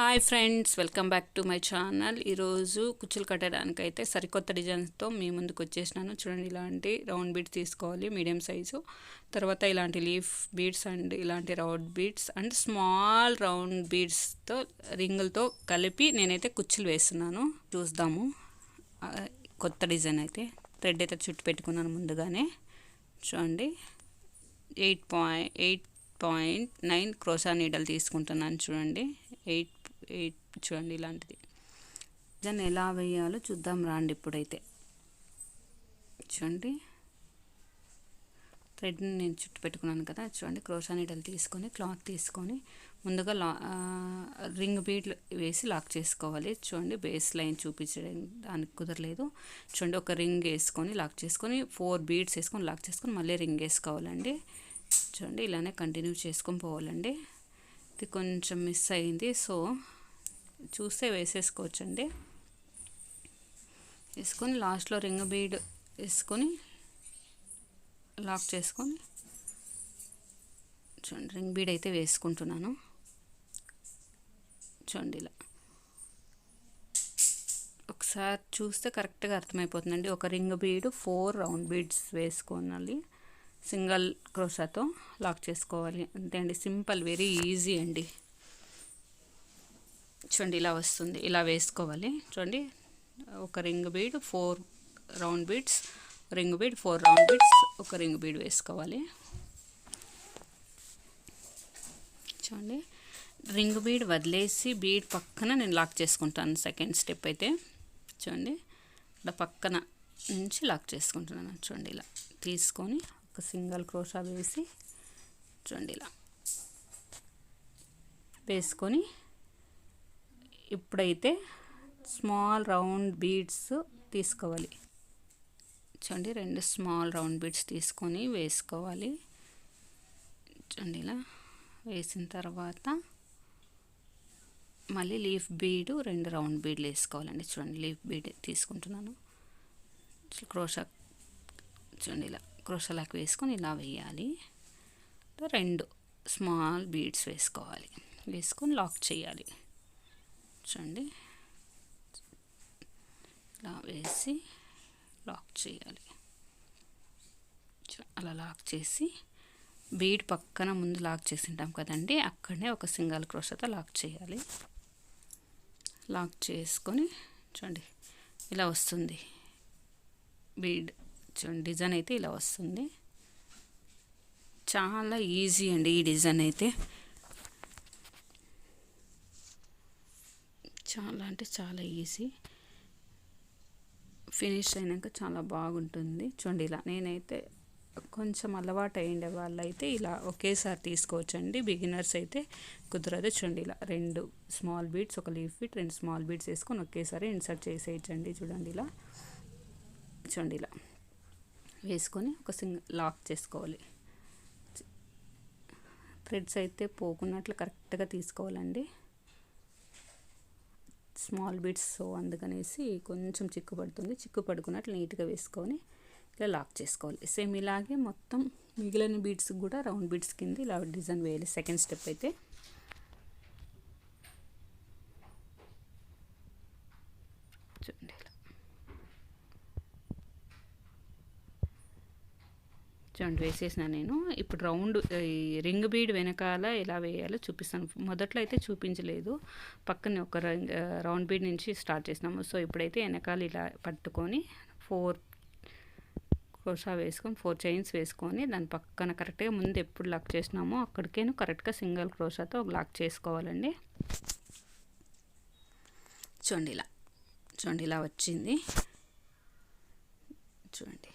Hi friends welcome back to my channel ఈరోజు కుచ్చులు కట్టడానికి అయితే సరికొత్త డిజైన్స్తో మీ ముందుకు వచ్చేసినాను. చూడండి ఇలాంటి రౌండ్ బీడ్స్ తీసుకోవాలి మీడియం సైజు. తర్వాత ఇలాంటి లీఫ్ బీడ్స్ అండ్ ఇలాంటి round beads and small round బీడ్స్తో రింగులతో కలిపి నేనైతే కుచ్చులు వేస్తున్నాను. చూద్దాము. కొత్త డిజైన్ అయితే. థ్రెడ్ అయితే చుట్టు పెట్టుకున్నాను ముందుగానే. చూడండి. Eight point eight point nine crochet నీడలు తీసుకుంటున్నాను చూడండి. ఎయిట్ చూడండి ఇలాంటిది. దాన్ని ఎలా వేయాలో చూద్దాం రాండి ఇప్పుడైతే. చూడండి. థ్రెడ్ని నేను చుట్టు పెట్టుకున్నాను కదా చూడండి. క్రోషా నీడలు తీసుకొని క్లాత్ తీసుకొని ముందుగా లా రింగ్ బీట్లు వేసి లాక్ చేసుకోవాలి. చూడండి బేస్ లైన్ చూపించడం దానికి కుదరలేదు. చూడండి ఒక రింగ్ వేసుకొని లాక్ చేసుకొని ఫోర్ బీడ్స్ వేసుకొని లాక్ చేసుకొని మళ్ళీ రింగ్ వేసుకోవాలండి. చూడండి ఇలానే కంటిన్యూ చేసుకొని పోవాలండి. ఇది కొంచెం మిస్ అయింది. సో చూస్తే వేసేసుకోవచ్చండి. వేసుకొని లాస్ట్లో రింగ్ బీడ్ వేసుకొని లాక్ చేసుకొని చూడండి రింగ్ బీడ్ అయితే వేసుకుంటున్నాను. చూడండి ఇలా. ఒకసారి చూస్తే కరెక్ట్గా అర్థమైపోతుందండి. ఒక ring bead four round beads వేసుకోనాలి single క్రోషాతో లాక్ చేసుకోవాలి. అంతే అండి. సింపుల్ వెరీ ఈజీ అండి. చూడండి ఇలా వస్తుంది. ఇలా వేసుకోవాలి. చూడండి ఒక ring bead four round beads ring bead four round beads ఒక రింగ్ బీడ్ వేసుకోవాలి. చూడండి రింగ్ బీడ్ వదిలేసి బీడ్ పక్కన నేను లాక్ చేసుకుంటాను. సెకండ్ స్టెప్ అయితే చూడండి ఇలా పక్కన నుంచి లాక్ చేసుకుంటున్నాను. చూడండి ఇలా తీసుకొని ఒక సింగల్ క్రోషా వేసి చూడండి ఇలా వేసుకొని ఇప్పుడైతే స్మాల్ రౌండ్ బీడ్స్ తీసుకోవాలి. చూడండి రెండు స్మాల్ రౌండ్ బీడ్స్ తీసుకొని వేసుకోవాలి. చూడండి ఇలా వేసిన తర్వాత మళ్ళీ లీఫ్ బీడు రెండు రౌండ్ బీడ్లు వేసుకోవాలండి. చూడండి లీఫ్ బీడ్ తీసుకుంటున్నాను. క్రోషా చూడండి ఇలా క్రోషాలకు వేసుకొని ఇలా వేయాలి. రెండు స్మాల్ బీడ్స్ వేసుకోవాలి. వేసుకొని లాక్ చేయాలి. చూడండి. ఇలా వేసి లాక్ చేయాలి. అలా లాక్ చేసి బీడ్ పక్కన ముందు లాక్ చేసి ఉంటాం కదండి అక్కడనే ఒక సింగల్ క్రోషతో లాక్ చేయాలి. లాక్ చేసుకొని చూడండి ఇలా వస్తుంది. బీడ్ చూడండి డిజైన్ అయితే ఇలా వస్తుంది. చాలా ఈజీ అండి ఈ డిజైన్ అయితే. చాలా అంటే చాలా ఈజీ. ఫినిష్ అయినాక చాలా బాగుంటుంది. చూడండి ఇలా నేనైతే కొంచెం అలవాటు అయ్యిండే వాళ్ళైతే ఇలా ఒకేసారి తీసుకోవచ్చండి. బిగినర్స్ అయితే కుదరదు. చూడండి ఇలా రెండు స్మాల్ బీడ్స్ ఒక లీఫ్ బీట్ రెండు స్మాల్ బీడ్స్ వేసుకొని ఒకేసారి ఇన్సర్ట్ చేసేయచ్చండి. చూడండి ఇలా. చూడండి ఇలా. వేసుకొని ఒక సింగ్ లాక్ చేసుకోవాలి. థ్రెడ్స్ అయితే పోకున్నట్లు కరెక్ట్గా తీసుకోవాలండి. స్మాల్ బీట్స్ సో అందుకనేసి కొంచెం చిక్కు పడుతుంది. చిక్కు పడుకున్నట్లు నీట్గా వేసుకొని ఇలా లాక్ చేసుకోవాలి. సేమ్ ఇలాగే మొత్తం మిగిలిన బీట్స్ కూడా రౌండ్ బీట్స్ కింద ఇలా డిజైన్ వేయాలి. సెకండ్ స్టెప్ అయితే. చూడండి చూడండి వేసేసిన నేను. ఇప్పుడు రౌండ్ ఈ రింగ్ బీడ్ వెనకాల ఎలా వేయాలో చూపిస్తాను. మొదట్లో అయితే చూపించలేదు. పక్కనే ఒక రంగ్ రౌండ్ బీడ్ నుంచి స్టార్ట్ చేసినాము. సో ఇప్పుడైతే వెనకాల ఇలా పట్టుకొని ఫోర్ క్రోషా వేసుకొని ఫోర్ చైన్స్ వేసుకొని దాని పక్కన కరెక్ట్గా ముందు ఎప్పుడు లాక్ చేసినామో అక్కడికేను కరెక్ట్గా సింగిల్ క్రోషాతో లాక్ చేసుకోవాలండి. చూడండి ఇలా. చూడండి ఇలా వచ్చింది. చూడండి.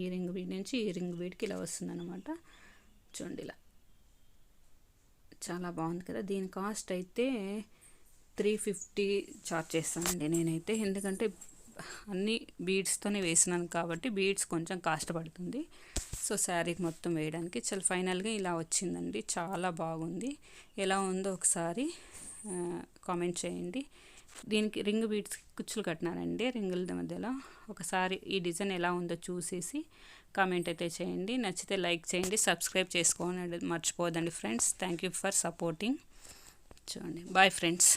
ఈ రింగ్ బీడ్ నుంచి ఈ రింగ్ బీడ్కి ఇలా వస్తుందన్నమాట. చూడండి ఇలా. చాలా బాగుంది కదా. దీని కాస్ట్ అయితే త్రీ ఫిఫ్టీ చార్జ్ చేస్తానండి నేనైతే. ఎందుకంటే అన్ని బీడ్స్తోనే వేసినాను కాబట్టి బీడ్స్ కొంచెం కాస్ట్ పడుతుంది. సో శారీకి మొత్తం వేయడానికి చాలా ఫైనల్గా ఇలా వచ్చిందండి. చాలా బాగుంది. ఎలా ఉందో ఒకసారి కామెంట్ చేయండి. దీనికి రింగ్ బీడ్స్ కుచ్చులు కట్టినానండి. రింగుల మధ్యలో ఒకసారి ఈ డిజైన్ ఎలా ఉందో చూసేసి కామెంట్ అయితే చేయండి. నచ్చితే లైక్ చేయండి సబ్స్క్రైబ్ చేసుకోండి మర్చిపోదండి friends. Thank you for supporting. చూడండి. Bye friends.